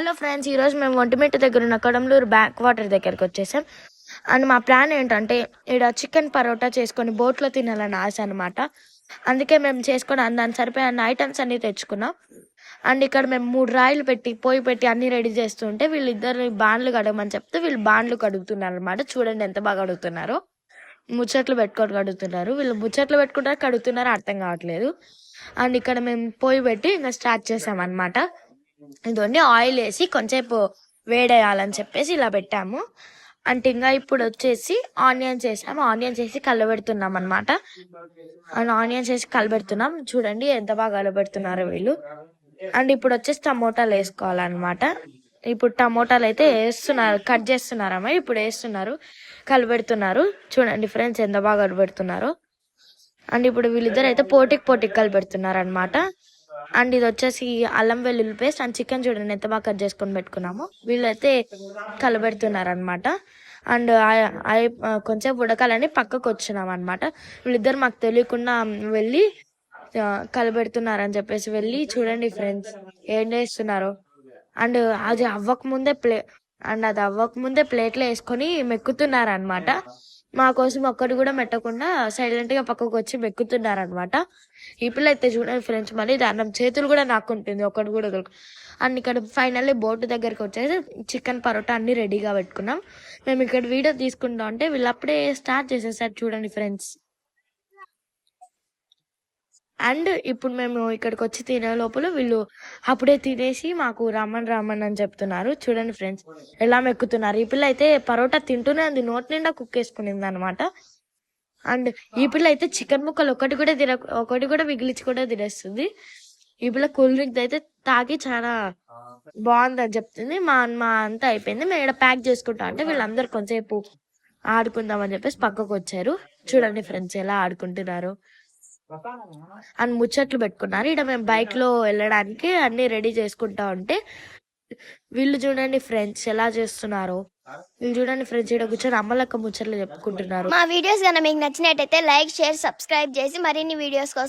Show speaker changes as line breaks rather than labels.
Hello friends ఈరోజు మేము ఒంటిమిట్ట దగ్గర ఉన్న కడమలూరు బ్యాక్ వాటర్ దగ్గరికి వచ్చేసాం. అండ్ మా ప్లాన్ ఏంటంటే ఇక్కడ చికెన్ పరోటా చేసుకొని బోట్లో తినాలని ఆశ అనమాట అందుకే మేము చేసుకొని దాని దానికి సరిపోయే అన్ని ఐటమ్స్ అన్ని తెచ్చుకున్నాం. అండ్ ఇక్కడ మేము మూడు రాయిలు పెట్టి పోయి పెట్టి అన్ని రెడీ చేస్తుంటే వీళ్ళిద్దరు బాండ్లు కడగమని చెప్తే వీళ్ళు బాండ్లు కడుగుతున్నారు అనమాట చూడండి ఎంత బాగా కడుగుతున్నారో. ముచ్చట్లు పెట్టుకొని కడుగుతున్నారు. వీళ్ళు ముచ్చట్లు పెట్టుకుంటారు కడుగుతున్నారు అర్థం కావట్లేదు. అండ్ ఇక్కడ మేము పోయి పెట్టి ఇంకా స్టార్ట్ చేసాం అనమాట ఇదండి ఆయిల్ వేసి కొంచెంసేపు వేడేయాలని చెప్పేసి ఇలా పెట్టాము. అంటే ఇంకా ఇప్పుడు వచ్చేసి ఆనియన్స్ వేసాము ఆనియన్స్ వేసి కలబెడుతున్నాం అనమాట అండ్ ఆనియన్స్ వేసి కలబెడుతున్నాం. చూడండి ఎంత బాగా కలబెడుతున్నారో వీళ్ళు. అండ్ ఇప్పుడు వచ్చేసి టమోటాలు వేసుకోవాలన్నమాట. ఇప్పుడు టమోటాలు అయితే వేస్తున్నారు కట్ చేస్తున్నారమ్మా ఇప్పుడు వేస్తున్నారు కలబెడుతున్నారు. చూడండి ఫ్రెండ్స్ ఎంత బాగా కలబెడుతున్నారు. అండ్ ఇప్పుడు వీళ్ళిద్దరు అయితే పోటీకి పోటీకి కలిపెడుతున్నారు అనమాట అండ్ ఇది వచ్చేసి అల్లం వెల్లుల్లి పేస్ట్ అండ్ చికెన్ చూడండి ఎంత బాగా కట్ చేసుకొని పెట్టుకున్నాము. వీళ్ళైతే కలబెడుతున్నారు అనమాట అండ్ కొంచెం ఉడకాలని పక్కకు వచ్చినాం అనమాట వీళ్ళిద్దరు మాకు తెలియకుండా వెళ్ళి కలబెడుతున్నారని చెప్పేసి వెళ్ళి చూడండి ఫ్రెండ్స్ ఏం చేస్తున్నారు? అండ్ అది అవ్వక ముందే ప్లే అండ్ అది అవ్వక ముందే ప్లేట్లో వేసుకొని మెక్కుతున్నారు అనమాట మా కోసం ఒక్కటి కూడా మెట్టకుండా సైలెంట్గా పక్కకు వచ్చి మెక్కుతున్నారనమాట ఈ పిల్ల అయితే చూడండి ఫ్రెండ్స్ మళ్ళీ దానం చేతులు కూడా నాకుంటుంది ఒకటి కూడా అండ్ ఇక్కడ ఫైనల్లీ బోట్ దగ్గరికి వచ్చేసి చికెన్ పరోటా అన్ని రెడీగా పెట్టుకున్నాం. మేము ఇక్కడ వీడియో తీసుకుంటాం అంటే వీళ్ళు అప్పుడే స్టార్ట్ చేసేసారు చూడండి ఫ్రెండ్స్ అండ్ ఇప్పుడు మేము ఇక్కడికి వచ్చి తినే లోపల వీళ్ళు అప్పుడే తినేసి మాకు రమ్మన్ రమ్మన్ అని చెప్తున్నారు. చూడండి ఫ్రెండ్స్ ఎలా మెక్కుతున్నారు. ఈ పిల్ల అయితే పరోటా తింటూనే ఉంది. నోటి నిండా కుక్కేసుకునింది అనమాట అండ్ ఈ పిల్ల అయితే చికెన్ ముక్కలు ఒకటి కూడా తిన ఒకటి కూడా మిగిలిచి కూడా తినేస్తుంది. ఈ పిల్ల కూల్ డ్రింక్ అయితే తాగి చాలా బాగుందని చెప్తుంది. మా మా అంతా అయిపోయింది. మేము ఇక్కడ ప్యాక్ చేసుకుంటాం అంటే వీళ్ళందరూ కొంచెంసేపు ఆడుకుందాం అని చెప్పేసి పక్కకు వచ్చారు చూడండి ఫ్రెండ్స్ ఎలా ఆడుకుంటున్నారు. అని ముచ్చట్లు పెట్టుకున్నారు. ఇక్కడ మేము బైక్లో వెళ్ళడానికి అన్ని రెడీ చేసుకుంటా ఉంటే వీళ్ళు చూడండి ఫ్రెండ్స్ ఎలా చేస్తున్నారు. వీళ్ళు చూడండి ఫ్రెండ్స్ ఇక్కడ కూర్చొని అమ్మలక్క ముచ్చట్లు చెప్పుకుంటున్నారు.
మా వీడియోస్ కనుక మీకు నచ్చినట్టయితే లైక్ షేర్ సబ్స్క్రైబ్ చేసి మరిన్ని వీడియోస్ కోసం